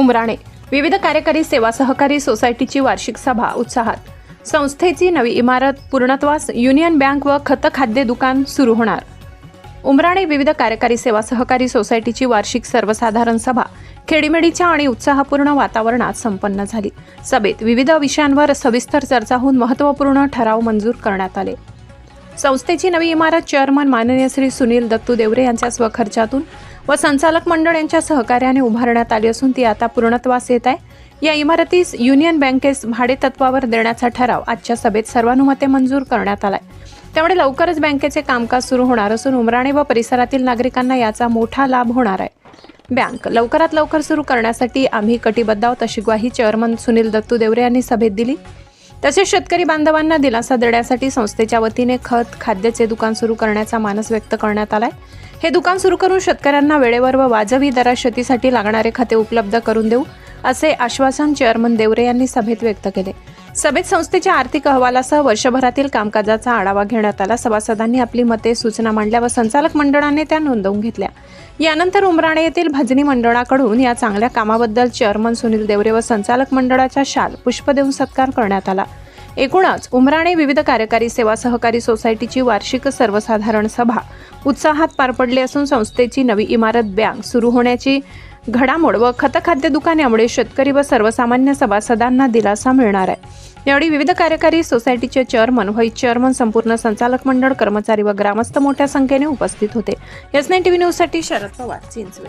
उमराणे. विविध कार्यकारी सेवा सहकारी सोसायटीची वार्षिक सभा उत्साहात. संस्थेची नवी इमारत पूर्णत्वास युनियन बँक व खत खाद्य दुकान सुरू होणार. उमराणे विविध कार्यकारी सेवा सहकारी सोसायटीची वार्षिक सर्वसाधारण सभा खेडीमेडीच्या आणि उत्साहपूर्ण वातावरणात संपन्न झाली. सभेत विविध विषयांवर सविस्तर चर्चा होऊन महत्त्वपूर्ण ठराव मंजूर करण्यात आले. संस्थेची नवी इमारत चेअरमन माननीय श्री सुनील दत्तू देवरे यांच्या स्वखर्चातून व संचालक मंडळ यांच्या सहकार्याने उभारण्यात आली असून ती आता पूर्णत्वास येत आहे. या इमारतीस युनियन बँकेस भाडे तत्वावर देण्याचा ठराव आजच्या सभेत सर्वानुमते मंजूर करण्यात आलाय. त्यामुळे लवकरच बँकेचे कामकाज सुरू होणार असून उमराणे व परिसरातील नागरिकांना याचा मोठा लाभ होणार आहे. बँक लवकरात लवकर सुरू करण्यासाठी आम्ही कटिबद्ध आहोत अशी ग्वाही चेअरमन सुनील दत्तू देवरे यांनी सभेत दिली. तसेच शेतकरी बांधवांना दिलासा देण्यासाठी संस्थेच्या वतीने खत खाद्याचे दुकान सुरू करण्याचा मानस व्यक्त करण्यात आलाय. हे दुकान सुरू करून शेतकऱ्यांना वेळेवर व वाजवी दरात शेतीसाठी लागणारे खते उपलब्ध करून देऊ. असे आश्वासन चेअरमन देवरे यांनी सभेत व्यक्त केले. सभेत संस्थेच्या आर्थिक अहवालासह वर्षभरातील कामकाजाचा आढावा घेण्यात आला. सभासदांनी आपली मते सूचना मांडल्या व संचालक मंडळाने त्या नोंदवून घेतल्या. यानंतर उमराणे येथील भजनी मंडळाकडून या चांगल्या कामाबद्दल चेअरमन सुनील देवरे व संचालक मंडळाच्या शाल पुष्प देऊन सत्कार करण्यात आला. एकूणच उमराणे विविध कार्यकारी सेवा सहकारी सोसायटीची वार्षिक सर्वसाधारण सभा उत्साहात पार पडली असून संस्थेची नवी इमारत बँक सुरू होण्याची घडामोड व खतखाद्य दुकानामुळे शेतकरी व सर्वसामान्य सभासदांना दिलासा मिळणार आहे. यावेळी विविध कार्यकारी सोसायटीचे चेअरमन व्हाईस चेअरमन संपूर्ण संचालक मंडळ कर्मचारी व ग्रामस्थ मोठ्या संख्येने उपस्थित होते. एस नाईन टीव्ही न्यूजसाठी शरद पवार चिंचवे